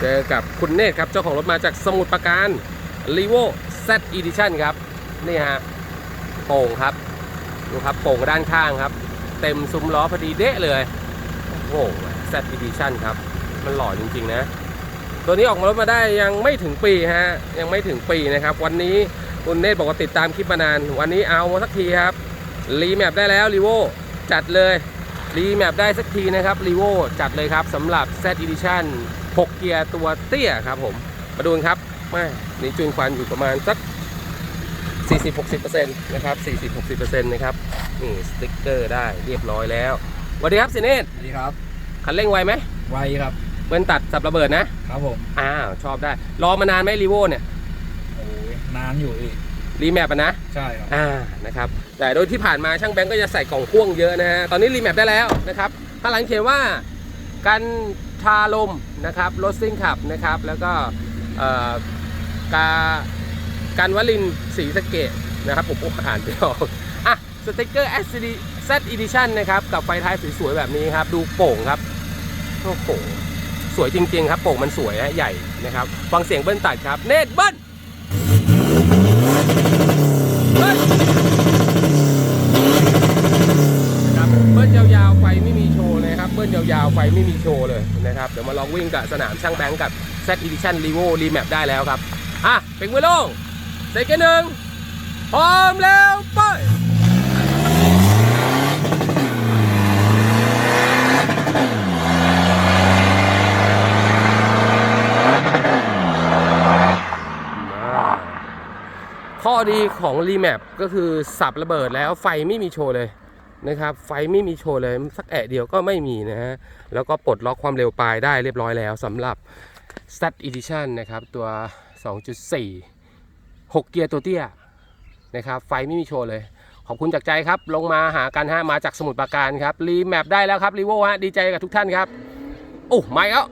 เจอกับคุณเนตรครับ เจ้าของรถมาจากสมุทรปราการ r e v o Z Edition ครับ นี่ฮะโป่งครับ ดูครับโป่งด้านข้างครับ เต็มซุ้มล้อพอดีเดะเลย โอ้โห Z Edition ครับ มันหล่อจริง ๆ นะ ตัวนี้ออกมารถมาได้ยังไม่ถึงปีฮะ ยังไม่ถึงปีนะครับ วันนี้คุณเนตรบอกว่าติดตามคลิปมานาน วันนี้เอามาสักทีครับ รีแมปได้แล้วรีโวจัดเลย รีแมปได้สักทีนะครับรีโวจัดเลยครับสำหรับ Z Edition 6 เกียร์ตัวเตี้ยครับผม มาดูกันครับแม่นี่จุนควันอยู่ประมาณสัก 40-60%นะครับ 40-60%นะครับ นี่สติ๊กเกอร์ได้เรียบร้อยแล้วสวัสดีครับสิเนตสวัสดีครับ คันเร่งไวไหมไวครับเบิ้ลตัดสับระเบิดนะ ครับผม อ้าว ชอบได้ รอมานานไหมรีโวเนี่ย โอ้ยนานอยู่อีกรีแมปอะนะ ใช่ครับ อ่า นะครับ แต่โดยที่ผ่านมาช่างแบงก์ก็จะใส่กล่องพ่วงเยอะนะฮะ ตอนนี้รีแมปได้แล้วนะครับข้างหลังเขียนว่ากัน ทาลมนะครับรถซิ่งขับนะครับ แล้วก็กาการวลินสีสเกตนะครับผมอ่านไม่ออกอะสติกเกอร์ SD Z Edition นะครับ กับไฟท้ายสวยๆ แบบนี้ครับ ดูโป่งครับโอ้โหสวยจริงๆ ครับ โป่งมันสวยฮะใหญ่นะครับ ฟังเสียงเบิ้ลตัดครับ เนตเบิ้ลเบิ้ล นะครับเบิ้ลยาวๆ ไม่มีโชว์เลยครับเบิ้ลยาวๆไฟไม่มีโชว์เลยนะครับเดี๋ยวมาลองวิ่งกับสนามช่างแบงค์กับ Z Edition Revo Remap ได้แล้วครับอะเป็นมือล่งเซกันหนึ่งพร้อมแล้วไปข้อดีของ Remap ก็คือสับระเบิดแล้วไฟไม่มีโชว์เลย นะครับ ไฟไม่มีโชว์เลยสักแอะเดียวก็ไม่มีนะฮะ แล้วก็ปลดล็อกความเร็วปลายได้เรียบร้อยแล้วสำหรับ s t a t Edition นะครับ ตัว 2.4 6 เกียร์ตัวเตี้ยนะครับ ไฟไม่มีโชว์เลย ขอบคุณจากใจครับ ลงมาหากันฮะมาจากสมุทรปราการครับ รีแมปได้แล้วครับรีโวฮะดีใจกับทุกท่านครับ โอ้ไม่แล้ว